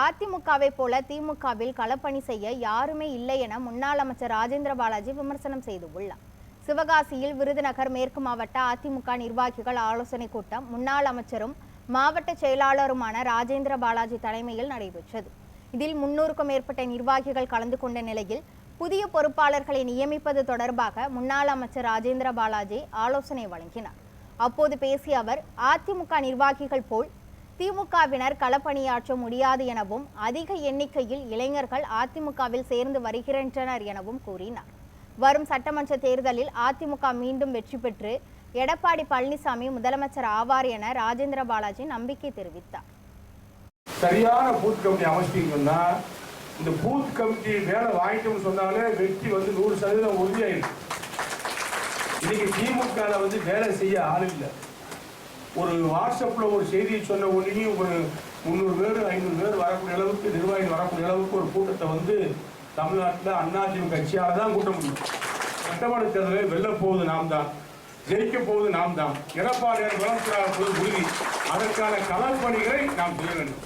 அதிமுகவை போல திமுகவில் களப்பணி செய்ய யாருமே இல்லை என முன்னாள் அமைச்சர் ராஜேந்திர பாலாஜி விமர்சனம் செய்துள்ளார். சிவகாசியில் விருதுநகர் மேற்கு மாவட்ட அதிமுக நிர்வாகிகள் ஆலோசனை கூட்டம் முன்னாள் அமைச்சரும் மாவட்ட செயலாளருமான ராஜேந்திர பாலாஜி தலைமையில் நடைபெற்றது. இதில் முன்னூறுக்கும் மேற்பட்ட நிர்வாகிகள் கலந்து கொண்ட நிலையில் புதிய பொறுப்பாளர்களை நியமிப்பது தொடர்பாக முன்னாள் அமைச்சர் ராஜேந்திர பாலாஜி ஆலோசனை வழங்கினார். அப்போது பேசிய அவர் அதிமுக நிர்வாகிகள் போல் திமுகவினர் களப்பணியாற்ற முடியாது எனவும் அதிக எண்ணிக்கையில் இளைஞர்கள் அதிமுகவில் சேர்ந்து வருகின்றனர் எனவும் கூறினார். வரும் சட்டமன்ற தேர்தலில் அதிமுக மீண்டும் வெற்றி பெற்று எடப்பாடி பழனிசாமி முதலமைச்சர் ஆவார் என ராஜேந்திர பாலாஜி நம்பிக்கை தெரிவித்தார். சரியான பூத் கமிட்டி அமைச்சிட்டீங்கன்னா இந்த பூத் கமிட்டி வேலை வாங்கிட்டோம்னு சொன்னாலே வெற்றி வந்து நூறு சதவீதம் உறுதியாயிருக்கு இன்னைக்கு திமுக வந்து வேலை செய்ய ஆள் இல்லை. ஒரு வாட்ஸ்அப்பில் ஒரு செய்தியை சொன்ன உடனே ஒரு முந்நூறு பேர் ஐநூறு பேர் வரக்கூடிய அளவுக்கு நிர்வாகிகள் வரக்கூடிய அளவுக்கு ஒரு கூட்டத்தை வந்து தமிழ்நாட்டில் அதிமுக கட்சியால் தான் கூட்ட முடியும். சட்டமன்ற தேர்தலை வெல்ல போவது நாம் தான் ஜெயிக்க போவது நாம் தான். எடப்பாடியார் வளர்ச்சியாக போது உறுதி. அதற்கான களப்பணிகளை நாம் செய்ய வேண்டும்.